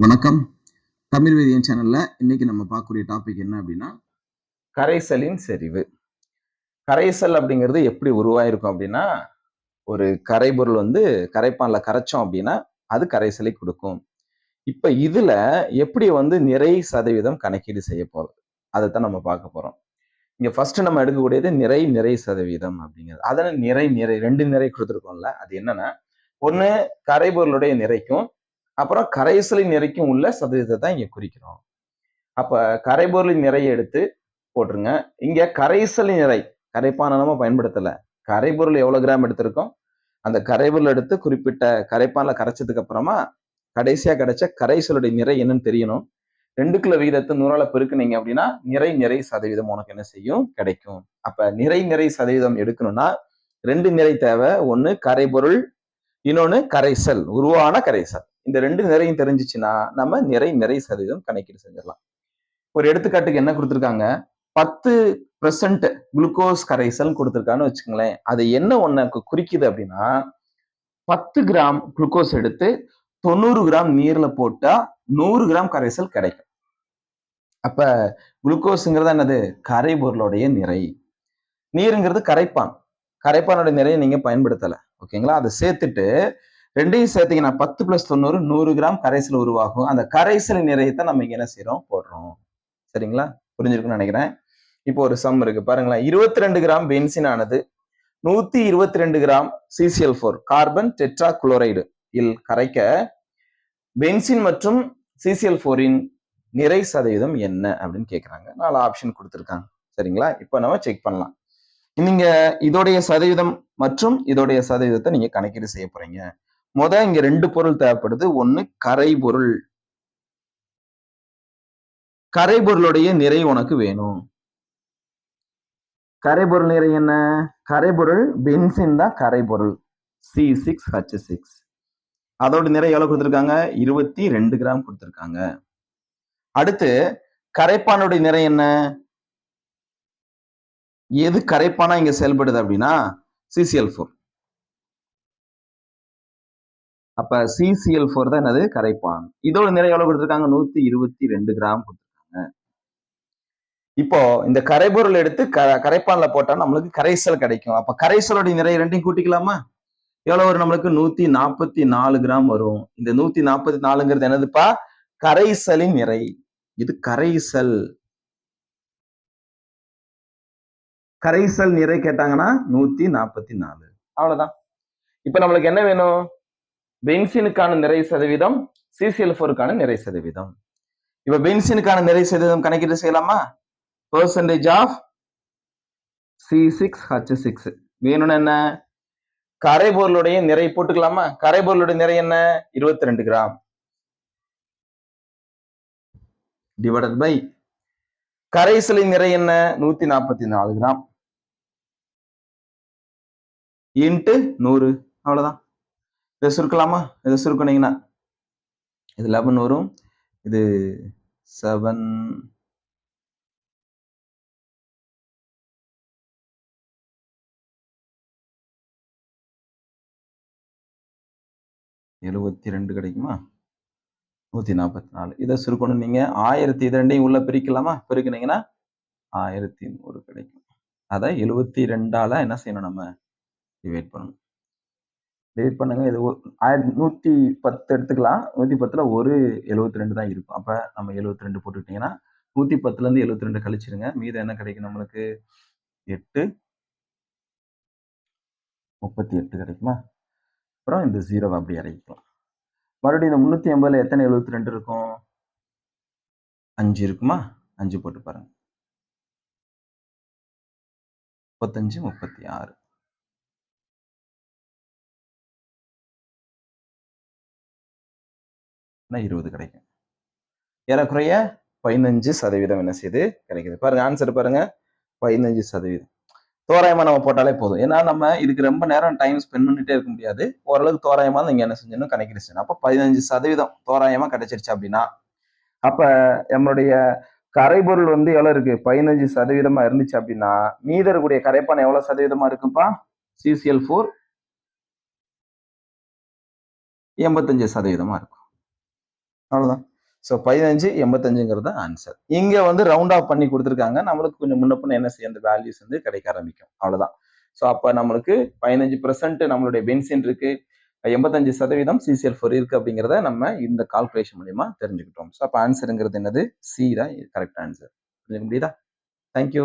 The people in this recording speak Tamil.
வணக்கம். தமிழ் வேதியன் சேனல்ல இன்னைக்கு நம்ம பார்க்கக்கூடிய டாபிக் என்ன அப்படின்னா கரைசலின் செறிவு. கரைசல் அப்படிங்கிறது எப்படி உருவாயிருக்கும் அப்படின்னா ஒரு கரைபொருள் வந்து கரைப்பான்ல கரைச்சோம் அப்படின்னா அது கரைசலை கொடுக்கும். இப்ப இதுல எப்படி வந்து நிறை சதவீதம் கணக்கீடு செய்ய போறது அதைத்தான் நம்ம பார்க்க போறோம். இங்க ஃபர்ஸ்ட் நம்ம எடுக்கக்கூடியது நிறை நிறை சதவீதம் அப்படிங்கிறது. அதனால நிறை நிறை ரெண்டு நிறை கொடுத்துருக்கோம்ல அது என்னன்னா ஒண்ணு கரைபொருளுடைய நிறைக்கும் அப்புறம் கரைசலின் நிறைக்கும் உள்ள சதவீதத்தை தான் இங்கே குறிக்கிறோம். அப்போ கரைபொருளின் நிறைய எடுத்து போட்டுருங்க. இங்கே கரைசலின் நிறை கரைப்பான நம்ம பயன்படுத்தலை. கரைபொருள் எவ்வளோ கிராம் எடுத்திருக்கோம்? அந்த கரைபொருள் எடுத்து குறிப்பிட்ட கரைப்பானில் கரைச்சதுக்கு அப்புறமா கடைசியாக கிடைச்ச கரைசலுடைய நிறை என்னன்னு தெரியணும். ரெண்டு கிலோ விகிதத்தை நூறால பெருக்குனீங்க அப்படின்னா நிறை நிறை சதவீதம் உனக்கு என்ன செய்யும்? கிடைக்கும். அப்ப நிறை நிறை சதவீதம் எடுக்கணும்னா ரெண்டு நிறை தேவை. ஒன்று கரைபொருள் இன்னொன்று கரைசல் உருவான கரைசல். இந்த ரெண்டு நிறையும் தெரிஞ்சிச்சுன்னா நம்ம நிறை நிறை சதவீதம் கணக்கீடு செஞ்சிடலாம். ஒரு எடுத்துக்காட்டுக்கு என்ன கொடுத்துருக்காங்க? பத்து பெர்சன்ட் குளுக்கோஸ் கரைசல் கொடுத்துருக்கான்னு வச்சுக்கோங்களேன். அது என்ன ஒன்று குறிக்குது அப்படின்னா பத்து கிராம் குளுக்கோஸ் எடுத்து தொண்ணூறு கிராம் நீர்ல போட்டா நூறு கிராம் கரைசல் கிடைக்கும். அப்ப குளுக்கோஸுங்கிறது என்னது? கரைபொருளுடைய நிறை. நீருங்கிறது கரைப்பான். கரைப்பானோட நிறைய நீங்க பயன்படுத்தலை. ஓகேங்களா? அதை சேர்த்துட்டு ரெண்டையும் சேர்த்தீங்கன்னா பத்து பிளஸ் தொண்ணூறு நூறு கிராம் கரைசல் உருவாகும். அந்த கரைசல் நிறையத்தை நம்ம என்ன செய்யறோம் போடுறோம். சரிங்களா? புரிஞ்சிருக்குன்னு நினைக்கிறேன். இப்போ ஒரு சம் இருக்கு. பாருங்களேன். இருபத்தி ரெண்டு கிராம் பென்சின் ஆனது நூத்தி இருபத்தி ரெண்டு gram C C L four carbon tetrachloride இல் கரைக்க பென்சின் மற்றும் சிசிஎல் ஃபோரின் நிறை சதவீதம் என்ன அப்படின்னு கேட்குறாங்க நாலு ஆப்ஷன் கொடுத்துருக்காங்க. சரிங்களா? இப்போ நம்ம செக் பண்ணலாம். நீங்க இதோடைய சதவீதம் மற்றும் இதோடைய சதவீதத்தை நீங்க கணக்கீடு செய்ய போறீங்க. முத இங்க ரெண்டு பொருள் தேவைப்படுது. ஒண்ணு கரைபொருள். கரைபொருளுடைய நிறை உனக்கு வேணும். கரைபொருள் நிறை என்ன? கரைபொருள் பென்சின் தான் கரைபொருள். சி சிக்ஸ் ஹச் சிக்ஸ் அதோட நிறை எவ்வளவு கொடுத்துருக்காங்க? இருபத்தி ரெண்டு கிராம் கொடுத்துருக்காங்க. அடுத்து கரைப்பானுடைய நிறை என்ன? எது கரைப்பானா இங்க செயல்படுது அப்படின்னா சிசிஎல் ஃபோர் அப்ப சிசிஎல் ஃபோர் தான் என்னது? கரைப்பான். இதோட நிறை எவ்வளவு கொடுத்துருக்காங்க? நூத்தி இருபத்தி ரெண்டு கிராம் கொடுத்துருக்காங்க. இப்போ இந்த கரைபொருள் எடுத்து க கரைப்பான்ல போட்டா நம்மளுக்கு கரைசல் கிடைக்கும். அப்போ கரைசலோடைய நிறை ரெண்டையும் கூட்டிக்கலாமா? எவ்வளவு வரும் நம்மளுக்கு? நூத்தி நாற்பத்தி நாலு கிராம் வரும். இந்த நூத்தி நாற்பத்தி நாலுங்கிறது என்னதுப்பா? கரைசலின் நிறை. இது கரைசல். கரைசல் நிறை கேட்டாங்கன்னா நூத்தி நாற்பத்தி நாலு. அவ்வளவுதான். இப்ப நம்மளுக்கு என்ன வேணும்? பென்சினுக்கான நிறை சதவீதம் சிசிஎல் ஃபோருக்கான நிறை சதவீதம். இப்ப பென்சினுக்கான நிறை சதவீதம் கணக்கீடு செய்யலாமா? Percentage of C six H six வேணும்னு என்ன? கரைபொருளுடைய நிறை போட்டுக்கலாமா? கரைபொருளுடைய நிறை என்ன? இருபத்தி ரெண்டு கிராம் டிவைடட் பை கரைசலின் நிறை என்ன? நூத்தி நாற்பத்தி நாலு கிராம். இன்ட்டு நூறு. அவ்வளவுதான். இதை சுருக்கலாமா? இதை சுருக்கினீங்கன்னா. இது லெவன் வரும். இது செவன் எழுபத்தி ரெண்டு கிடைக்குமா? நூற்றி நாற்பத்தி நாலு இதை சுருக்கணும் நீங்கள் ஆயிரத்தி இது ரெண்டையும் உள்ள பிரிக்கலாமா? பிரிக்கினீங்கன்னா ஆயிரத்தி நூறு கிடைக்கும். அதை எழுபத்தி ரெண்டால என்ன செய்யணும் நம்ம? டிவைட் பண்ணணும். டிவைட் பண்ணுங்க. இது ஆயிரத்தி நூற்றி பத்து எடுத்துக்கலாம். நூற்றி பத்தில் ஒரு எழுபத்தி ரெண்டு தான் இருக்கும். அப்போ நம்ம எழுபத்தி ரெண்டு போட்டுக்கிட்டிங்கன்னா நூற்றி பத்துலேருந்து எழுபத்தி ரெண்டு கழிச்சிருங்க. மீதம் என்ன கிடைக்கும் நம்மளுக்கு? எட்டு. முப்பத்தி எட்டு கிடைக்குமா? அப்புறம் இந்த ஜீரோவை அப்படி இறக்கிக்கலாம். மறுபடியும் இந்த முந்நூற்றி ஐம்பதில் எத்தனை எழுபத்தி ரெண்டு இருக்கும்? அஞ்சு இருக்குமா? அஞ்சு போட்டு பாருங்க. முப்பத்தஞ்சு முப்பத்தி ஆறு. இருபது கிடைக்கும். ஏறக்குறைய பதினஞ்சு சதவீதம் என்ன செய்யுது கிடைக்குது. பாருங்க ஆன்சர் பாருங்க. பதினஞ்சு சதவீதம். தோராயமா நம்ம போட்டாலே போதும். ஏன்னா நம்ம இதுக்கு ரொம்ப நேரம் டைம் ஸ்பெண்ட் பண்ணிட்டே இருக்க முடியாது. ஓரளவுக்கு தோராயமா நீங்கள் என்ன செஞ்சணும் கணக்கிடுச்சு செய்யணும் அப்போ பதினஞ்சு சதவீதம் தோராயமாக கிடைச்சிருச்சு அப்படின்னா அப்போ நம்மளுடைய கரைபொருள் வந்து எவ்வளோ இருக்கு? பதினஞ்சு சதவீதமா இருந்துச்சு அப்படின்னா மீத இருக்கக்கூடிய கரைப்பான் எவ்வளவு சதவீதமா இருக்குப்பா? சிசிஎல் ஃபோர் எண்பத்தஞ்சு சதவீதமா இருக்கும். அவ்வளோதான் ஸோ பதினஞ்சு எண்பத்தஞ்சுங்கிறது ஆன்சர் இங்கே வந்து ரவுண்ட் ஆஃப் பண்ணி கொடுத்துருக்காங்க. நம்மளுக்கு கொஞ்சம் முன்ன பின்ன என்ன செய்ய அந்த வேல்யூஸ் வந்து கிடைக்க ஆரம்பிக்கும். அவ்வளோதான் ஸோ அப்போ நம்மளுக்கு பதினஞ்சு பெர்சன்ட் நம்மளுடைய பென்சின் இருக்கு. எண்பத்தஞ்சு சதவீதம் சிசிஎல் ஃபோர் இருக்கு அப்படிங்கிறத நம்ம இந்த கால்குலேஷன் மூலியமா தெரிஞ்சுக்கிட்டோம். ஸோ அப்போ ஆன்சருங்கிறது என்னது? சி தான் கரெக்ட் ஆன்சர் புரிஞ்சுக்க முடியுதா? தேங்க்யூ